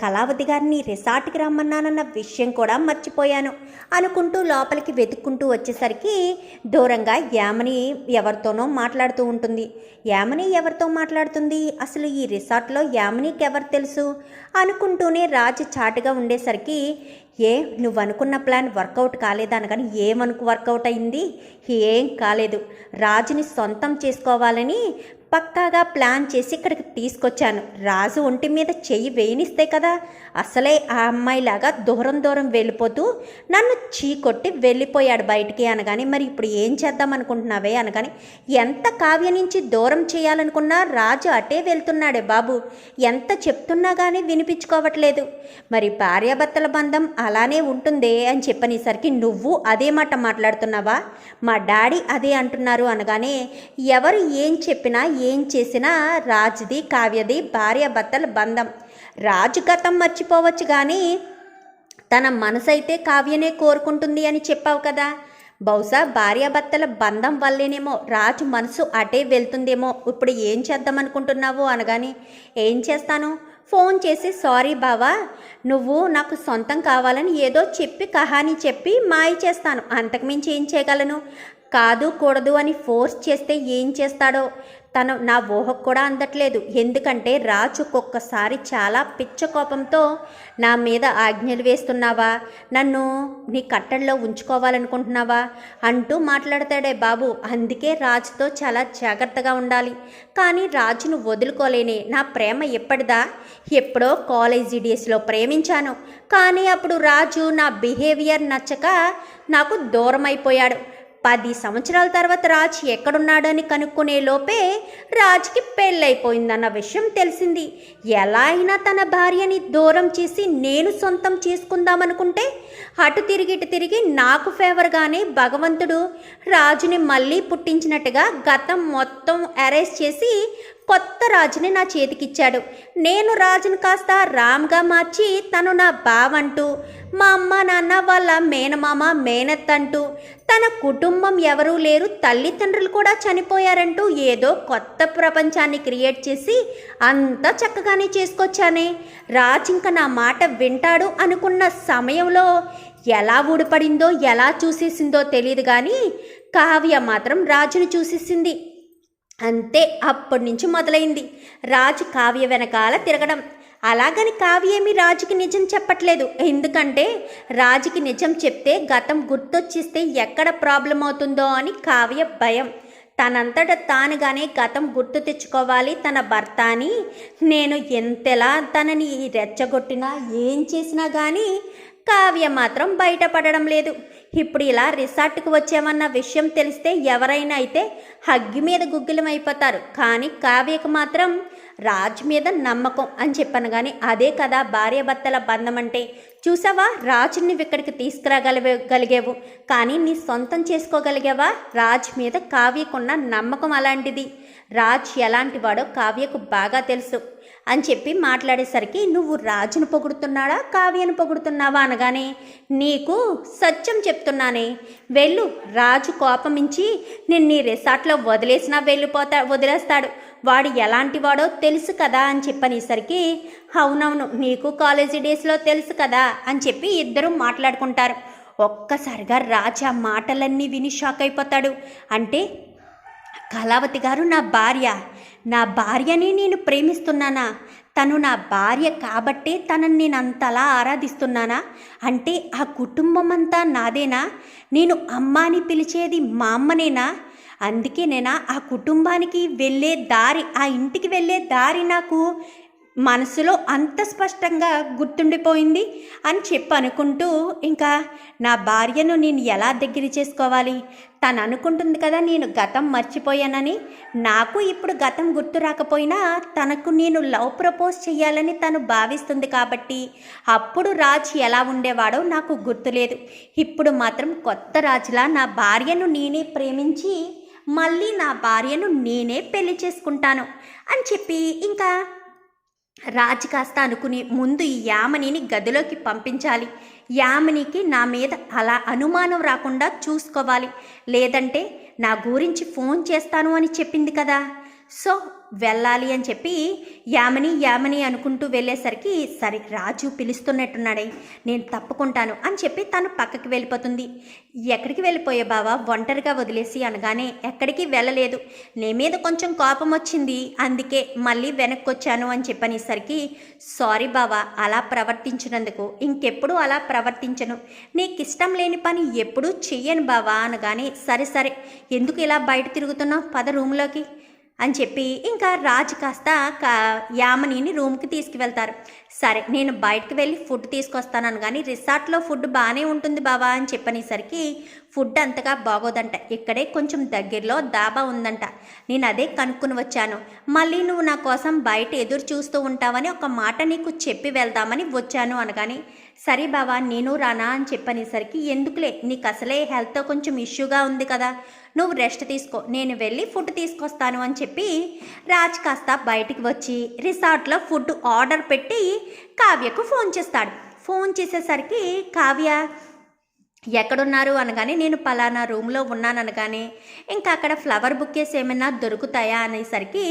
కళావతి గారిని రిసార్ట్కి రమ్మన్నానన్న విషయం కూడా మర్చిపోయాను అనుకుంటూ లోపలికి వెతుక్కుంటూ వచ్చేసరికి దూరంగా యామని ఎవరితోనో మాట్లాడుతూ ఉంటుంది. యామని ఎవరితో మాట్లాడుతుంది? అసలు ఈ రిసార్ట్లో యామనికి ఎవరు తెలుసు? అనుకుంటూనే రాజు చాటుగా ఉండేసరికి ఏ నువ్వు అనుకున్న ప్లాన్ వర్కౌట్ కాలేదనగాని ఏమనుకు వర్కౌట్ అయింది? ఏం కాలేదు. రాజుని సొంతం చేసుకోవాలని పక్కాగా ప్లాన్ చేసి ఇక్కడికి తీసుకొచ్చాను. రాజు ఒంటి మీద చెయ్యి వేయనిస్తే కదా అసలే ఆ అమ్మాయిలాగా దూరం దూరం వెళ్ళిపోతూ నన్ను చీకొట్టి వెళ్ళిపోయాడు బయటికి అనగాని మరి ఇప్పుడు ఏం చేద్దాం అనుకుంటున్నావే? అనగాని ఎంత కావ్య నుంచి దూరం చేయాలనుకున్నా రాజు అటే వెళ్తున్నాడే బాబు. ఎంత చెప్తున్నా కానీ వినిపించుకోవట్లేదు. మరి భార్యాభర్తల బంధం అలానే ఉంటుందే? అని చెప్పనేసరికి నువ్వు అదే మాట మాట్లాడుతున్నావా? మా డాడీ అదే అంటున్నారు. అనగానే ఎవరు ఏం చెప్పినా ఏం చేసినా రాజుది కావ్యది భార్యాభర్తల బంధం. రాజు గతం మర్చిపోవచ్చు కానీ తన మనసైతే కావ్యనే కోరుకుంటుంది అని చెప్పావు కదా. బహుశా భార్యాభర్తల బంధం వల్లేనేమో రాజు మనసు అటే వెళ్తుందేమో. ఇప్పుడు ఏం చేద్దాం అనుకుంటున్నావు అనగాని ఏం చేస్తాను? ఫోన్ చేసి సారీ బావా నువ్వు నాకు సొంతం కావాలని ఏదో చెప్పి కహాని చెప్పి మాయ చేస్తాను. అంతకుమించి ఏం చేయగలను? కాదు కూడదు అని ఫోర్స్ చేస్తే ఏం చేస్తాడో? తను నా ఊహకు కూడా అందట్లేదు. ఎందుకంటే రాజు ఒక్కొక్కసారి చాలా పిచ్చ కోపంతో నా మీద ఆజ్ఞలు వేస్తున్నావా? నన్ను నీ కట్టడిలో ఉంచుకోవాలనుకుంటున్నావా? అంటూ మాట్లాడతాడే బాబు. అందుకే రాజుతో చాలా జాగ్రత్తగా ఉండాలి. కానీ రాజును వదులుకోలేనే. నా ప్రేమ ఎప్పటిదా? ఎప్పుడో కాలేజీ డేస్లో ప్రేమించాను. కానీ అప్పుడు రాజు నా బిహేవియర్ నచ్చక నాకు దూరం అయిపోయాడు పది సంవత్సరాల తర్వాత రాజ్ ఎక్కడున్నాడని కనుక్కునే లోపే రాజ్కి పెళ్ళైపోయిందన్న విషయం తెలిసింది. ఎలా అయినా తన భార్యని దూరం చేసి నేను సొంతం చేసుకుందామనుకుంటే అటు తిరిగి ఇటు తిరిగి నాకు ఫేవర్గానే భగవంతుడు రాజుని మళ్ళీ పుట్టించినట్టుగా గతం మొత్తం అరెస్ట్ చేసి కొత్త రాజుని నా చేతికిచ్చాడు. నేను రాజును కాస్త రామ్గా మార్చి తను నా బావంటూ మా అమ్మ నాన్న వాళ్ళ మేనమామ మేనత్త అంటూ తన కుటుంబం ఎవరూ లేరు తల్లిదండ్రులు కూడా చనిపోయారంటూ ఏదో కొత్త ప్రపంచాన్ని క్రియేట్ చేసి అంతా చక్కగానే చేసుకొచ్చానే. రాజు ఇంకా నా మాట వింటాడు అనుకున్న సమయంలో ఎలా ఊడిపడిందో ఎలా చూసేసిందో తెలియదు కానీ కావ్య మాత్రం రాజుని చూసేసింది. అంతే అప్పటి నుంచి మొదలైంది. రాజు కావ్య వెనకాల తిరగడం. అలాగని కావ్యేమీ రాజుకి నిజం చెప్పట్లేదు. ఎందుకంటే రాజుకి నిజం చెప్తే గతం గుర్తొచ్చిస్తే ఎక్కడ ప్రాబ్లం అవుతుందో అని కావ్య భయం. తనంతట తానుగానే గతం గుర్తు తెచ్చుకోవాలి తన భర్త అని. నేను ఎంతెలా తనని రెచ్చగొట్టినా ఏం చేసినా కానీ కావ్య మాత్రం బయటపడడం లేదు. ఇప్పుడు ఇలా రిసార్ట్కి వచ్చామన్న విషయం తెలిస్తే ఎవరైనా అయితే హగ్గి మీద గుగ్గిలం అయిపోతారు కానీ కావ్యకు మాత్రం రాజ్ మీద నమ్మకం అని చెప్పాను కానీ అదే కదా భార్యాభర్తల బంధం అంటే చూసావా? రాజుని నువ్వు ఇక్కడికి తీసుకురాగలిగే గలిగేవు కానీ నీ సొంతం చేసుకోగలిగావా? రాజ్ మీద కావ్యకున్న నమ్మకం అలాంటిది. రాజ్ ఎలాంటి వాడో కావ్యకు బాగా తెలుసు. అని చెప్పి మాట్లాడేసరికి నువ్వు రాజును పొగుడుతున్నాడా కావ్యను పొగుడుతున్నావా? అనగానే నీకు సత్యం చెప్తున్నానే. వెళ్ళు రాజు కోపమించి నిన్ను నీ రిసార్ట్లో వదిలేసినా వెళ్ళిపోతా వదిలేస్తాడు. వాడు ఎలాంటి వాడో తెలుసు కదా అని చెప్పనేసరికి అవునవును నీకు కాలేజీ డేస్లో తెలుసు కదా అని చెప్పి ఇద్దరు మాట్లాడుకుంటారు. ఒక్కసారిగా రాజా మాటలన్నీ విని షాక్ అయిపోతాడు అంటే కళావతి గారు నా భార్య. నా భార్యని నేను ప్రేమిస్తున్నానా? తను నా భార్య కాబట్టే తనని నేను అంతలా ఆరాధిస్తున్నానా? అంటే ఆ కుటుంబం అంతా నాదేనా? నేను అమ్మ అని పిలిచేది మా అమ్మనేనా? అందుకే నేను ఆ కుటుంబానికి వెళ్ళే దారి ఆ ఇంటికి వెళ్ళే దారి నాకు మనసులో అంత స్పష్టంగా గుర్తుండిపోయింది అని చెప్పి అనుకుంటూ ఇంకా నా భార్యను నేను ఎలా దగ్గర చేసుకోవాలి? తను అనుకుంటుంది కదా నేను గతం మర్చిపోయానని. నాకు ఇప్పుడు గతం గుర్తు రాకపోయినా తనకు నేను లవ్ ప్రపోజ్ చేయాలని తను భావిస్తుంది కాబట్టి అప్పుడు రాజ్ ఎలా ఉండేవాడో నాకు గుర్తులేదు. ఇప్పుడు మాత్రం కొత్త రాజులా నా భార్యను నేనే ప్రేమించి మళ్ళీ నా భార్యను నేనే పెళ్ళి చేసుకుంటాను అని చెప్పి ఇంకా రాజు కాస్త అనుకుని ముందు ఈ యామనిని గదిలోకి పంపించాలి. యామినికి నా మీద అలా అనుమానం రాకుండా చూసుకోవాలి. లేదంటే నా గురించి ఫోన్ చేస్తాను అని చెప్పింది కదా. సో వెళ్ళాలి అని చెప్పి యామని యామని అనుకుంటూ వెళ్ళేసరికి సరే రాజు పిలుస్తున్నట్టున్నాడే నేను తప్పుకుంటాను అని చెప్పి తను పక్కకి వెళ్ళిపోతుంది. ఎక్కడికి వెళ్ళిపోయే బావా? ఒంటరిగా వదిలేసి అనగానే ఎక్కడికి వెళ్ళలేదు. నీ మీద కొంచెం కోపం వచ్చింది అందుకే మళ్ళీ వెనక్కి వచ్చాను అని చెప్పనేసరికి సారీ బావా అలా ప్రవర్తించినందుకు ఇంకెప్పుడు అలా ప్రవర్తించను. నీకు ఇష్టం లేని పని ఎప్పుడూ చెయ్యను బావా అనగానే సరే సరే ఎందుకు ఇలా బయట తిరుగుతున్నావు? పద రూమ్లోకి. అని చెప్పి ఇంకా రాజు కాస్త కా యామనిని రూమ్కి తీసుకువెళ్తారు. సరే నేను బయటకు వెళ్ళి ఫుడ్ తీసుకొస్తాను కానీ రిసార్ట్లో ఫుడ్ బాగానే ఉంటుంది బావా అని చెప్పనేసరికి ఫుడ్ అంతగా బాగోదంట. ఇక్కడే కొంచెం దగ్గరలో దాబా ఉందంట. నేను అదే కనుక్కుని వచ్చాను. మళ్ళీ నువ్వు నా కోసం బయట ఎదురు చూస్తూ ఉంటావని ఒక మాట నీకు చెప్పి వెళ్దామని వచ్చాను అనగాని సరే బావా నేను రానా? అని చెప్పనేసరికి ఎందుకులే? నీకు అసలే హెల్త్తో కొంచెం ఇష్యూగా ఉంది కదా. నువ్వు రెస్ట్ తీసుకో. నేను వెళ్ళి ఫుడ్ తీసుకొస్తాను అని చెప్పి రాజ్ కాస్త బయటికి వచ్చి రిసార్ట్లో ఫుడ్ ఆర్డర్ పెట్టి కావ్యకు ఫోన్ చేస్తాడు. ఫోన్ చేసేసరికి కావ్య ఎక్కడున్నారు అనగానే నేను పలానా రూమ్లో ఉన్నాను అనగానే ఇంకా అక్కడ ఫ్లవర్ బుక్కేస్ ఏమైనా దొరుకుతాయా అనేసరికి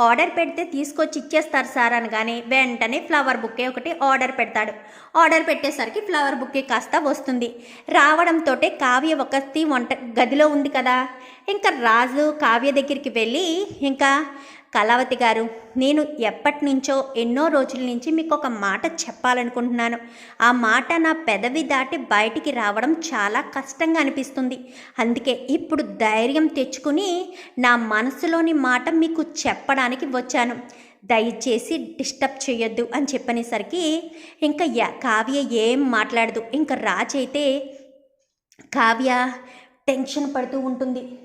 ఆర్డర్ పెడితే తీసుకొచ్చి ఇచ్చేస్తారు సార్ అనగానే వెంటనే ఫ్లవర్ బుక్కే ఒకటి ఆర్డర్ పెడతాడు. ఆర్డర్ పెట్టేసరికి ఫ్లవర్ బుక్కే కాస్త వస్తుంది. రావడంతో కావ్య ఒకటి వంట గదిలో ఉంది కదా. ఇంకా రాజు కావ్య దగ్గరికి వెళ్ళి ఇంకా కళావతి గారు నేను ఎప్పటి నుంచో ఎన్నో రోజుల నుంచి మీకు ఒక మాట చెప్పాలనుకుంటున్నాను. ఆ మాట నా పెదవి దాటి బయటికి రావడం చాలా కష్టంగా అనిపిస్తుంది. అందుకే ఇప్పుడు ధైర్యం తెచ్చుకుని నా మనసులోని మాట మీకు చెప్పడానికి వచ్చాను. దయచేసి డిస్టర్బ్ చేయొద్దు అని చెప్పనేసరికి ఇంకా కావ్య ఏం మాట్లాడదు. ఇంకా రాజైతే కావ్య టెన్షన్ పడుతూ ఉంటుంది.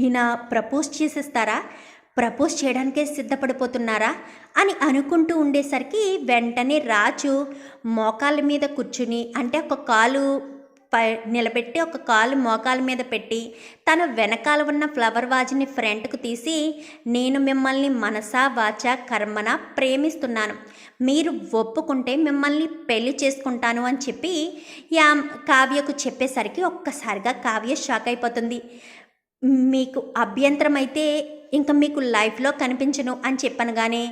ఈయన ప్రపోజ్ చేసేస్తారా? ప్రపోజ్ చేయడానికే సిద్ధపడిపోతున్నారా అని అనుకుంటూ ఉండేసరికి వెంటనే రాజు మోకాల మీద కూర్చుని అంటే ఒక కాలు పై నిలబెట్టి ఒక కాలు మోకాల మీద పెట్టి తన వెనకాల ఉన్న ఫ్లవర్ వాజ్ని ఫ్రంట్కు తీసి నేను మిమ్మల్ని మనసా వాచ కర్మన ప్రేమిస్తున్నాను. మీరు ఒప్పుకుంటే మిమ్మల్ని పెళ్ళి చేసుకుంటాను అని చెప్పి యా కావ్యకు చెప్పేసరికి ఒక్కసారిగా కావ్య షాక్ అయిపోతుంది. మీకు అభ్యంతరం అయితే ఇంకా మీకు లైఫ్లో కనిపించను అని చెప్పనగానే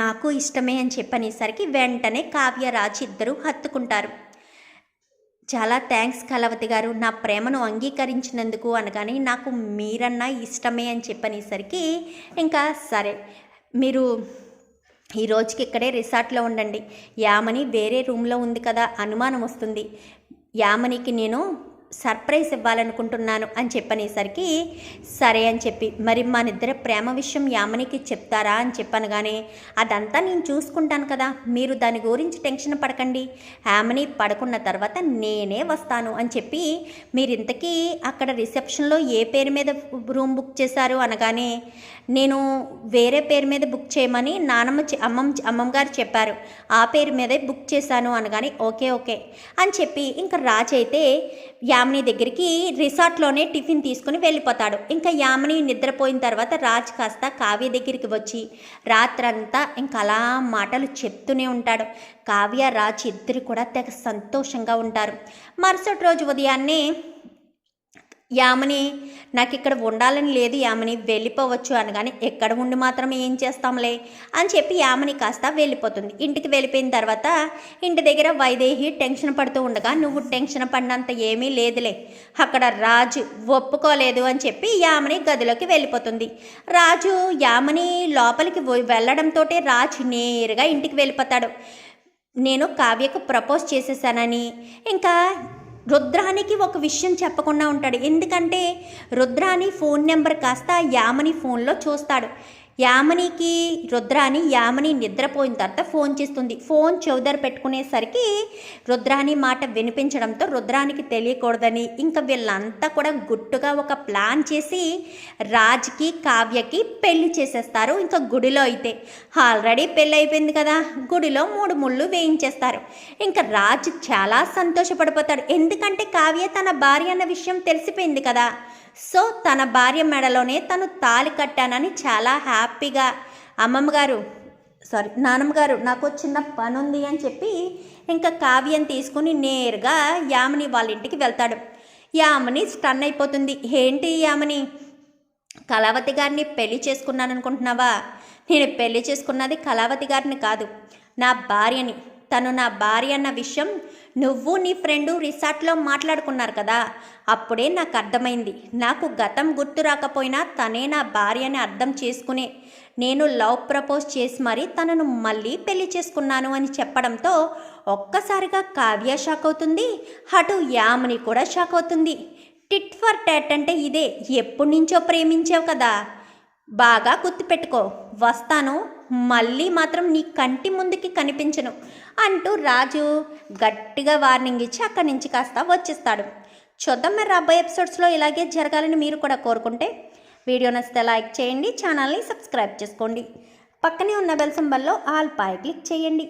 నాకు ఇష్టమే అని చెప్పనేసరికి వెంటనే కావ్యరాజ్ ఇద్దరు హత్తుకుంటారు. చాలా థ్యాంక్స్ కలవతి గారు నా ప్రేమను అంగీకరించినందుకు అనగానే నాకు మీరన్నా ఇష్టమే అని చెప్పనేసరికి ఇంకా సరే మీరు ఈ రోజుకి ఇక్కడే రిసార్ట్లో ఉండండి. యామని వేరే రూమ్లో ఉంది కదా అనుమానం వస్తుంది. యామనికి నేను సర్ప్రైజ్ ఇవ్వాలనుకుంటున్నాను అని చెప్పనేసరికి సరే అని చెప్పి మరి మా నిద్ర ప్రేమ విషయం యామనికి చెప్తారా అని చెప్పాను కానీ అదంతా నేను చూసుకుంటాను కదా మీరు దాని గురించి టెన్షన్ పడకండి యామని పడుకున్న తర్వాత నేనే వస్తాను అని చెప్పి మీరు ఇంతకీ అక్కడ రిసెప్షన్లో ఏ పేరు మీద రూమ్ బుక్ చేశారు అనగానే నేను వేరే పేరు మీద బుక్ చేయమని నానమ్మ అమ్మమ్మ అమ్మమ్మ గారు చెప్పారు ఆ పేరు మీదే బుక్ చేశాను అనగానే ఓకే ఓకే అని చెప్పి ఇంకా రాజ్ అయితే యామిని దగ్గరికి రిసార్ట్లోనే టిఫిన్ తీసుకుని వెళ్ళిపోతాడు. ఇంకా యామిని నిద్రపోయిన తర్వాత రాజ్ కాస్త కావ్య దగ్గరికి వచ్చి రాత్రంతా ఇంకా అలా మాటలు చెప్తూనే ఉంటాడు. కావ్య రాజ్ ఇద్దరు కూడా తెగ సంతోషంగా ఉంటారు. మరుసటి రోజు ఉదయాన్నే యామని నాకు ఇక్కడ ఉండాలని లేదు యామని వెళ్ళిపోవచ్చు అనగానే ఎక్కడ ఉండి మాత్రం ఏం చేస్తాంలే అని చెప్పి యామని కాస్త వెళ్ళిపోతుంది. ఇంటికి వెళ్ళిపోయిన తర్వాత ఇంటి దగ్గర వైదేహి టెన్షన్ పడుతూ ఉండగా నువ్వు టెన్షన్ పడినంత ఏమీ లేదులే అక్కడ రాజు ఒప్పుకోలేదు అని చెప్పి యామని గదిలోకి వెళ్ళిపోతుంది. రాజు యామని లోపలికి వెళ్ళడంతో రాజు నేరుగా ఇంటికి వెళ్ళిపోతాడు. నేను కావ్యకు ప్రపోజ్ చేసేసానని ఇంకా రుద్రానికి ఒక విషయం చెప్పకుండా ఉంటాడు. ఎందుకంటే రుద్రాని ఫోన్ నెంబర్ కాస్త యామని ఫోన్లో చూస్తాడు. యామనికి రుద్రాని యామని నిద్రపోయిన తర్వాత ఫోన్ చేస్తుంది. ఫోన్ చౌదర పెట్టుకునేసరికి రుద్రాని మాట వినిపించడంతో రుద్రానికి తెలియకూడదని ఇంకా వీళ్ళంతా కూడా గుట్టుగా ఒక ప్లాన్ చేసి రాజ్కి కావ్యకి పెళ్ళి చేసేస్తారు. ఇంకా గుడిలో అయితే ఆల్రెడీ పెళ్ళి అయిపోయింది కదా గుడిలో మూడు ముళ్ళు వేయించేస్తారు. ఇంకా రాజ్ చాలా సంతోషపడిపోతాడు. ఎందుకంటే కావ్య తన భార్య అన్న విషయం తెలిసిపోయింది కదా. సో తన భార్య మెడలోనే తను తాలి కట్టానని చాలా హ్యాపీగా అమ్మమ్మ గారు సారీ నానమ్మ గారు నాకు చిన్న పని ఉంది అని చెప్పి ఇంకా కావ్యం తీసుకుని నేరుగా యామిని వాళ్ళ ఇంటికి వెళ్తాడు. యామిని స్టన్ అయిపోతుంది. ఏంటి యామిని? కళావతి గారిని పెళ్ళి చేసుకున్నాను అనుకుంటున్నావా నేను పెళ్ళి చేసుకున్నది కళావతి గారిని కాదు నా భార్యని. తను నా భార్య అన్న విషయం నువ్వు నీ ఫ్రెండు రిసార్ట్లో మాట్లాడుకున్నారు కదా అప్పుడే నాకు అర్థమైంది. నాకు గతం గుర్తు రాకపోయినా తనే నా భార్య అని అర్థం చేసుకునే నేను లవ్ ప్రపోజ్ చేసి మరీ తనను మళ్ళీ పెళ్ళి చేసుకున్నాను అని చెప్పడంతో ఒక్కసారిగా కావ్య షాక్ అవుతుంది అటు యామిని కూడా షాక్ అవుతుంది. టిట్ ఫర్ టాట్ అంటే ఇదే ఎప్పటి నుంచో ప్రేమించావు కదా. బాగా గుర్తుపెట్టుకో. వస్తాను మళ్ళీ మాత్రం నీ కంటి ముందుకి కనిపించను అంటూ రాజు గట్టిగా వార్నింగ్ ఇచ్చి అక్కడి నుంచి కాస్త వచ్చేస్తాడు. చూద్దాం మరి రాబోయే ఎపిసోడ్స్లో ఇలాగే జరగాలని మీరు కూడా కోరుకుంటే వీడియో నచ్చితే లైక్ చేయండి ఛానల్ని సబ్స్క్రైబ్ చేసుకోండి. పక్కనే ఉన్న బెల్ సింబల్లో ఆల్ పై క్లిక్ చేయండి.